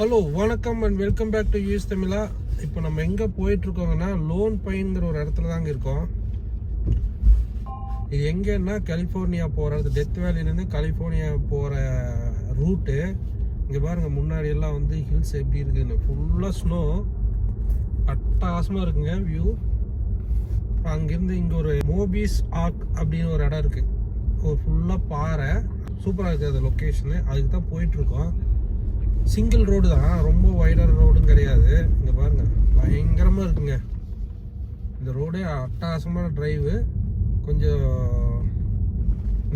Hello வணக்கம் and welcome back to US தமிழா இப்போ நம்ம எங்கே போயிட்டுருக்கோங்கன்னா லோன் பைங்கிற ஒரு இடத்துல தாங்க இருக்கோம். இது எங்கன்னா கலிஃபோர்னியா போகிறது டெத் வேலிலேருந்து கலிஃபோர்னியா போகிற ரூட்டு இங்கே பாருங்கள் முன்னாடி எல்லாம் வந்து ஹில்ஸ் எப்படி இருக்குதுன்னு ஃபுல்லாக ஸ்னோ அட்டகாசமாக இருக்குங்க வியூ அங்கேருந்து இங்கே ஒரு மோபிஸ் ஆர்க் அப்படின்னு ஒரு இடம் இருக்குது ஒரு ஃபுல்லாக பாறை. சூப்பராக இருக்குது அது லொக்கேஷனு அதுக்கு தான் போயிட்டுருக்கோம். சிங்கிள் ரோடு தான். ரொம்ப வைடர் ரோடும் கிடையாது. இங்கே பாருங்க. பயங்கரமாக இருக்குங்க. இந்த ரோடே அட்டாசமான டிரைவு கொஞ்சம்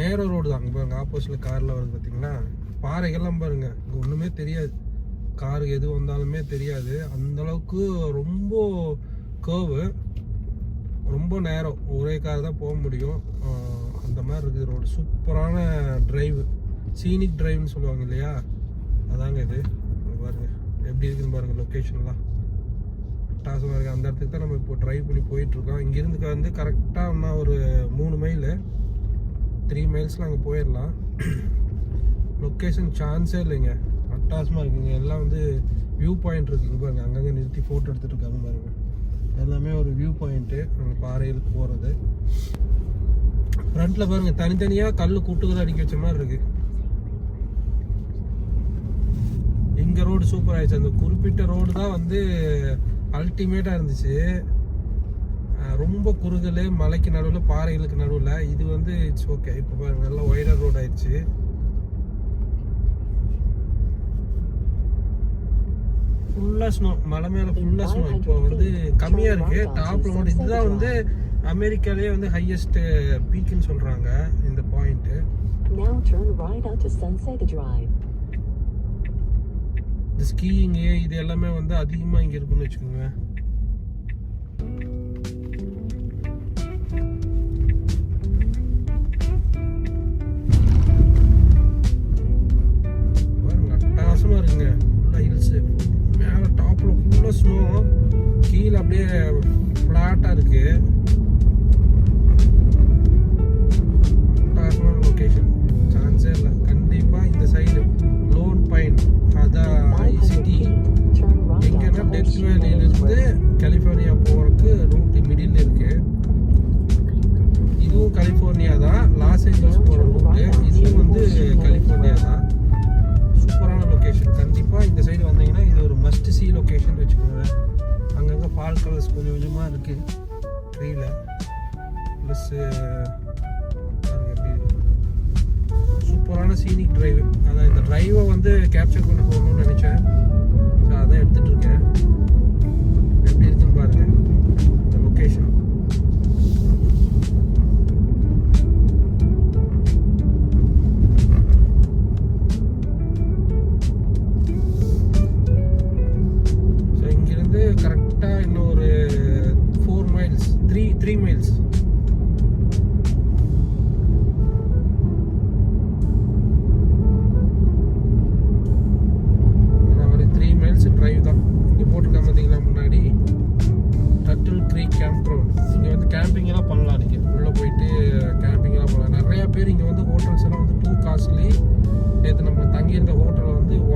நேரோ ரோடு தான். அங்கே பாருங்க ஆப்போசிட்டில் காரில் வருது பார்த்தீங்கன்னா பாறைகள்லாம் பாருங்க. இங்கே ஒன்றுமே தெரியாது. காரு எது வந்தாலுமே தெரியாது. அந்த அளவுக்கு ரொம்ப கேர்வு ரொம்ப நேரம். ஒரே கார் தான் போக முடியும். அந்த மாதிரி இருக்குது ரோடு சூப்பரான டிரைவ் சீனிக் டிரைவ்னு சொல்லுவாங்க இல்லையா? அதாங்க இது. பாருங்க. எப்படி இருக்குன்னு பாருங்க லொக்கேஷன்லாம் டாசமாக இருக்குது அந்த இடத்துக்கு தான் நம்ம இப்போ ட்ரைவ் பண்ணி போயிட்டுருக்கோம். இங்கேருந்து வந்து கரெக்டாக இன்னும் ஒரு மூணு மைல் த்ரீ மைல்ஸில் அங்கே போயிடலாம். லொக்கேஷன் சான்ஸே இல்லைங்க. அட்டாசமாக இருக்குங்க. எல்லாம் வந்து வியூ பாயிண்ட் இருக்குங்க பாருங்க. அங்கங்கே நிறுத்தி ஃபோட்டோ எடுத்துகிட்டு இருக்காங்க பாருங்க. எல்லாமே ஒரு வியூ பாயிண்ட்டு அங்கே பாறைகளுக்கு போகிறது ஃப்ரண்ட்டில் பாருங்கள் தனித்தனியாக கல் கூட்டுக்கு அடிக்க வச்ச மாதிரி இருக்குது இங்கே ரோடு சூப்பர் ஆயிடுச்சு. அந்த குறிப்பிட்ட ரோடு தான் வந்து அல்டிமேட்டாக இருந்துச்சு. ரொம்ப குறுகல் மலைக்கு நடுவில் பாறைகளுக்கு நடுவில். இது வந்து இட்ஸ் ஓகே இப்போ பாருங்க நல்லா ஒய்டர் ரோடு ஆயிடுச்சு. ஃபுல்லாக ஸ்னோ மலை மேலே ஃபுல்லாக ஸ்னோ இப்போ வந்து கம்மியாக இருக்கு. டாப்பில் மட்டும் இதுதான் வந்து அமெரிக்காலேயே வந்து ஹையஸ்ட் பீக்குன்னு சொல்கிறாங்க இந்த point Now turn right onto Sunset Drive. இந்த ஸ்கீயிங்கு இது எல்லாமே வந்து அதிகமாக இங்கே இருக்குன்னு வச்சுக்கோங்க. எங்கன்னா வேலியிலிருந்து கலிஃபோர்னியா போகிறதுக்கு ரூட் மிடில் இருக்கு. இதுவும் கலிஃபோர்னியா தான். லாஸ் ஏஞ்சல்ஸ் போகிற ரூட்டு இதுவும் வந்து கலிஃபோர்னியா தான். சூப்பரான லொக்கேஷன் கண்டிப்பாக இந்த சைடு வந்தீங்கன்னா இது ஒரு மஸ்ட் சி லொக்கேஷன் வச்சுக்கோங்க. அங்கங்கே ஃபால் கலர்ஸ் கொஞ்சம் கொஞ்சமாக இருக்குது ட்ரீல ப்ளஸ்ஸு சூப்பரான சீனிக் டிரைவ் அதான் இந்த டிரைவை வந்து கேப்சர் கொண்டு போகணும்னு நினச்சேன். ஸோ அதான் எடுத்துகிட்ருக்கேன்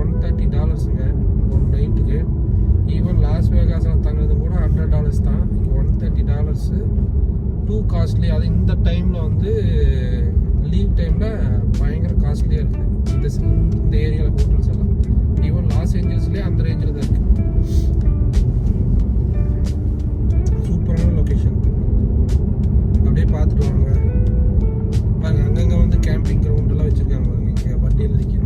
ஒன் தேர்ட்டி டாலர்ஸுங்க ஒன் நைட்டுக்கு ஈவன் லாஸ் வேகாஸில் தங்குறது கூட ஹண்ட்ரட் டாலர்ஸ் தான். இங்கே one thirty dollars too costly அது இந்த டைமில் வந்து லீவ் டைமில் பயங்கர காஸ்ட்லியாக இருக்குது இந்த இந்த ஏரியாவில் ஹோட்டல்ஸ் எல்லாம். ஈவன் லாஸ் ஏஞ்சல்ஸ்லேயே அந்த ரேஞ்சில் தான் இருக்குது சூப்பரான லொக்கேஷன் அப்படியே பார்த்துட்டு வாங்க. பாருங்க அங்கங்கே வந்து கேம்பிங் கிரவுண்டெல்லாம் வச்சுருக்காங்க பாருங்க இங்கே வண்டியில் நிற்கணும்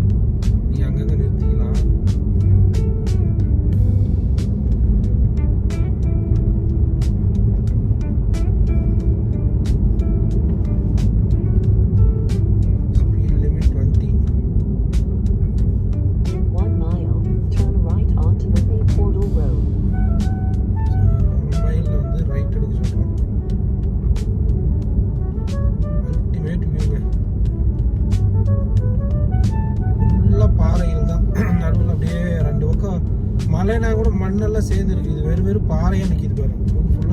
சேர்ந்து இருக்குது. இது வெறும் வெறும் பாறையாக நிற்கிது பாருங்க. ஃபுல்லாக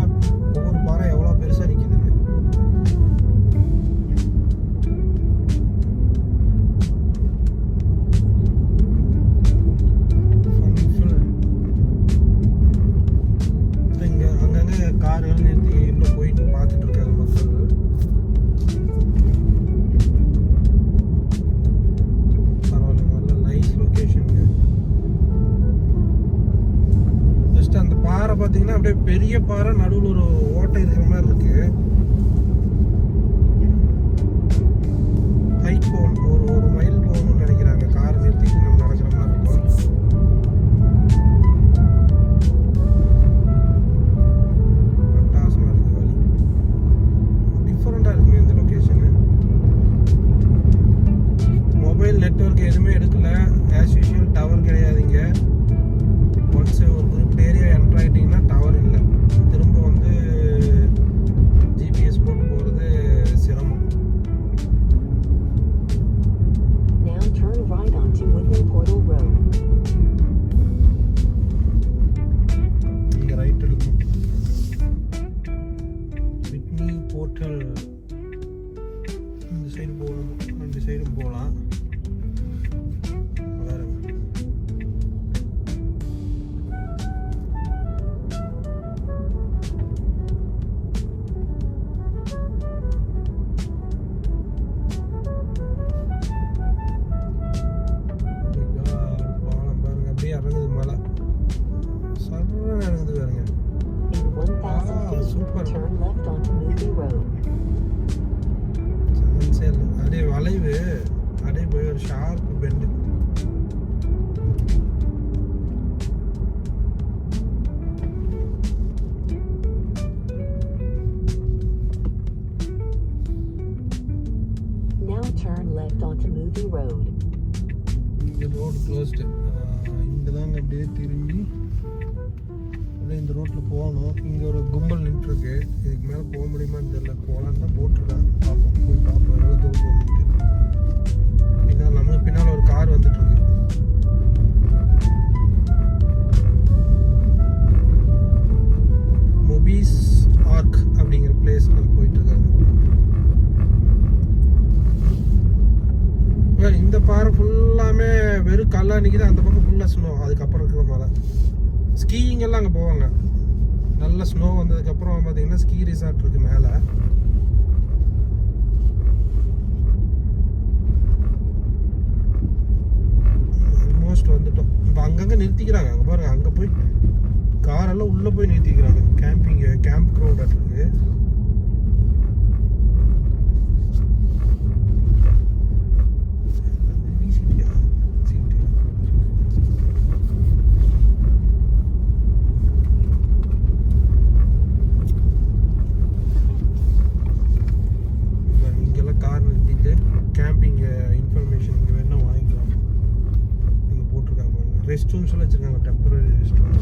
அங்கே போவாங்க. நல்ல ஸ்னோ வந்ததுக்கப்புறம் பார்த்தீங்கன்னா ஸ்கீ ரிசார்ட் இருக்குது மேலே. ஆல்மோஸ்ட் வந்துட்டோம். இப்போ அங்கங்கே நிறுத்திக்கிறாங்க. அங்கே பாருங்கள் அங்கே போய் காரெல்லாம் உள்ளே போய் நிறுத்திக்கிறாங்க. கேம்பிங்கு கேம்ப் க்ரௌடாக இருக்குது వచ్చినాము టెంపరీ స్టోర్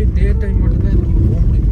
ಮಾಡ್ತೀವಿ ಡೇ ಟೈಮ್ ಮಾಡಿದ್ರೆ ನಿಮ್ಗೆ ಹೋಮ್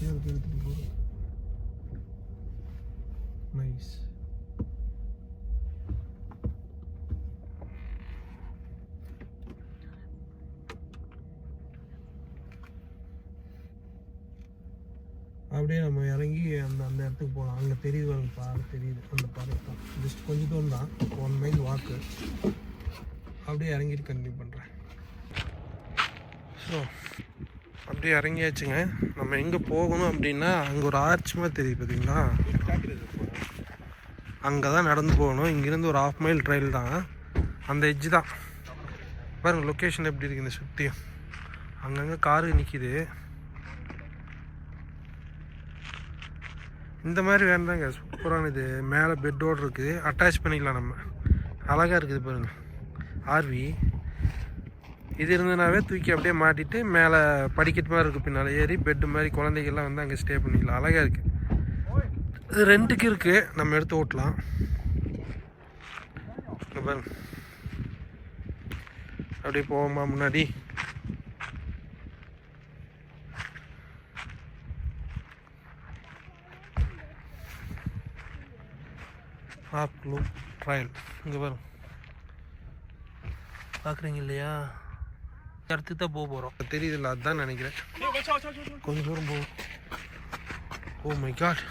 வரைக்கும் எடுத்துகிட்டு போகிறோம் நைஸ் அப்படியே நம்ம இறங்கி அந்த அந்த இடத்துக்கு போகலாம் அங்கே தெரியுது அங்கே பாறை தெரியுது அந்த பாறை தான். ஜஸ்ட் கொஞ்சம் தூரம் தான். ஒன் மைல் வாக்கு அப்படியே இறங்கிட்டு கண்டினியூ பண்ணுறேன் ஸோ அப்படியே இறங்கியாச்சுங்க. நம்ம எங்கே போகணும் அப்படின்னா அங்கே ஒரு ஆர்ச் மாதிரி தெரியுது பார்த்தீங்களா அங்கே தான் நடந்து போகணும். இங்கேருந்து ஒரு ஆஃப் மைல் ட்ரையல் தான். அந்த எட்ஜ் தான். பாருங்க லொக்கேஷன் எப்படி இருக்குது இந்த சுற்றியும் அங்கங்கே காரு நிற்கிது இந்த மாதிரி வேண்டாங்க சூப்பரான இது. மேலே பெட்டோடு இருக்குது அட்டாச் பண்ணிக்கலாம் நம்ம. அழகாக இருக்குது பாருங்கள் ஆர்வி இது இருந்ததுனாவே தூக்கி அப்படியே மாட்டிட்டு மேலே படிக்கட்டு மாதிரி இருக்குது பின்னால். ஏறி பெட்டு மாதிரி குழந்தைகள்லாம் வந்து அங்கே ஸ்டே பண்ணிக்கலாம். அழகாக இருக்குது இது ரெண்டுக்கு இருக்குது நம்ம எடுத்து ஓட்டலாம். பாருங்க. அப்படியே போவோமா முன்னாடி? ஆப் லூப் ட்ரையல் இங்கே பாருங்க. பார்க்குறீங்க இல்லையா? இடத்துக்கு தான் போக போகிறோம் தெரியுதுல்ல அதுதான் நினைக்கிறேன். கொஞ்சம் தூரம் போகும் ஓ மை காட்